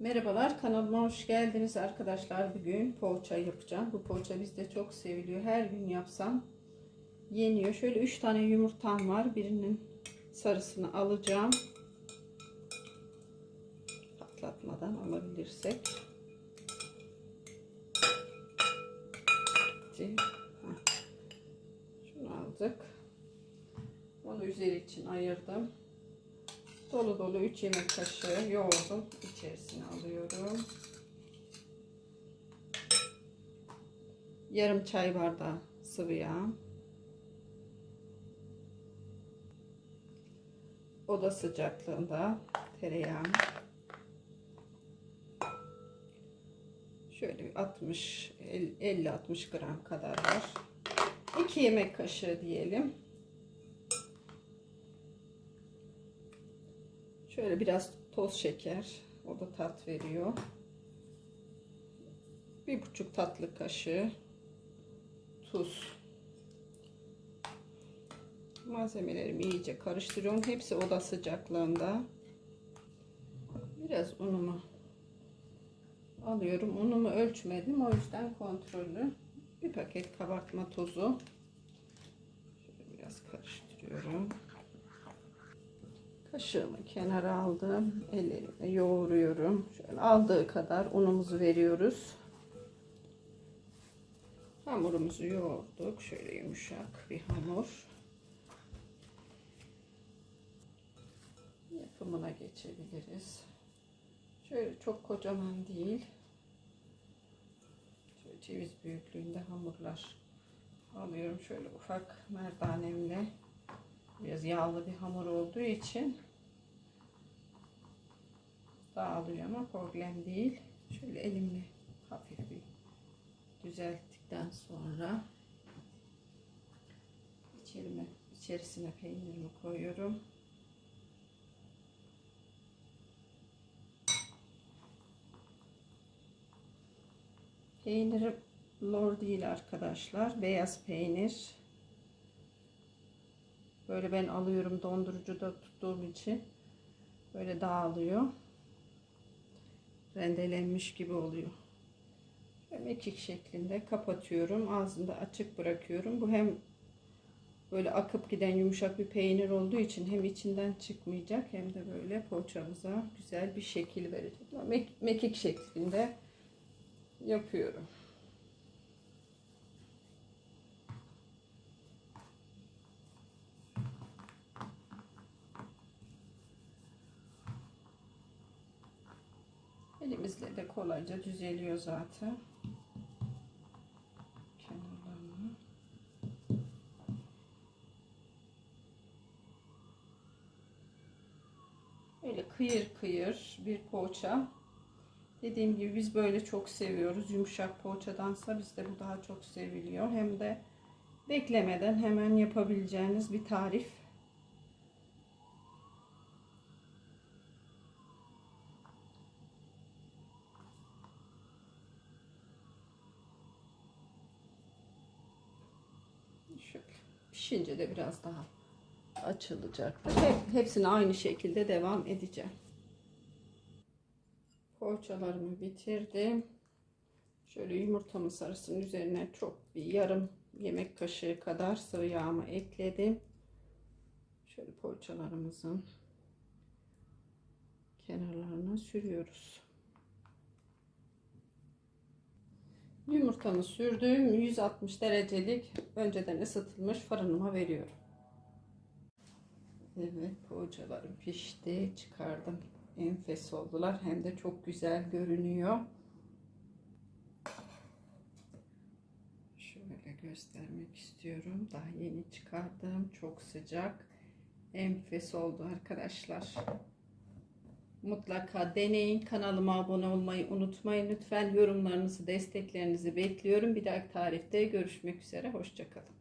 Merhabalar kanalıma hoş geldiniz arkadaşlar. Bugün poğaça yapacağım. Bu poğaça bizde çok seviliyor. Her gün yapsam yeniyor. Şöyle 3 tane yumurtam var. Birinin sarısını alacağım. Patlatmadan alabilirsek. Şunu aldık. Onu üzeri için ayırdım. Dolu dolu 3 yemek kaşığı yoğurdum. içerisine alıyorum. Yarım çay bardağı sıvı yağ. Oda sıcaklığında tereyağı. Şöyle 60 50-60 gram kadar var. 2 yemek kaşığı diyelim. Şöyle biraz toz şeker. O da tat veriyor. Bir buçuk tatlı kaşığı tuz. Malzemelerimi iyice karıştırıyorum. Hepsi oda sıcaklığında. Biraz unumu alıyorum. Unumu ölçmedim. O yüzden kontrollü. Bir paket kabartma tozu. Şöyle biraz karıştırıyorum. Kaşığımı kenara aldım. Ellerimle yoğuruyorum. Şöyle aldığı kadar unumuzu veriyoruz. Hamurumuzu yoğurduk. Şöyle yumuşak bir hamur. Yapımına geçebiliriz. Şöyle çok kocaman değil. Şöyle ceviz büyüklüğünde hamurlar alıyorum. Şöyle ufak merdanemle biraz yağlı bir hamur olduğu için dağılıyor ama problem değil. Şöyle elimle hafif bir düzelttikten sonra içerime, içerisine peynirimi koyuyorum. Peynirim lor değil arkadaşlar. Beyaz peynir. Böyle ben alıyorum dondurucuda tuttuğum için. Böyle dağılıyor. Rendelenmiş gibi oluyor. Mekik şeklinde kapatıyorum. Ağzında açık bırakıyorum. Bu hem böyle akıp giden yumuşak bir peynir olduğu için hem içinden çıkmayacak hem de böyle poğaçamıza güzel bir şekil verecek. Mekik şeklinde yapıyorum. Elimizle de kolayca düzeliyor zaten. Kenarlarını. Böyle kıyır kıyır bir poğaça. Dediğim gibi biz böyle çok seviyoruz. Yumuşak poğaçadansa bizde bu daha çok seviliyor. Hem de beklemeden hemen yapabileceğiniz bir tarif. Şöyle pişince de biraz daha açılacaktır. Hep, hepsini aynı şekilde devam edeceğim. Poğaçalarımı bitirdim. Şöyle yumurtamın sarısının üzerine çok bir yarım yemek kaşığı kadar sıvı yağımı ekledim. Şöyle poğaçalarımızın kenarlarına sürüyoruz. Yumurtamı sürdüğüm 160 derecelik önceden ısıtılmış fırınıma veriyorum. Evet poğaçalarım pişti. Çıkardım. Enfes oldular. Hem de çok güzel görünüyor. Şöyle göstermek istiyorum. Daha yeni çıkardım. Çok sıcak. Enfes oldu arkadaşlar. Mutlaka deneyin. Kanalıma abone olmayı unutmayın. Lütfen yorumlarınızı, desteklerinizi bekliyorum. Bir dahaki tarifte görüşmek üzere. Hoşçakalın.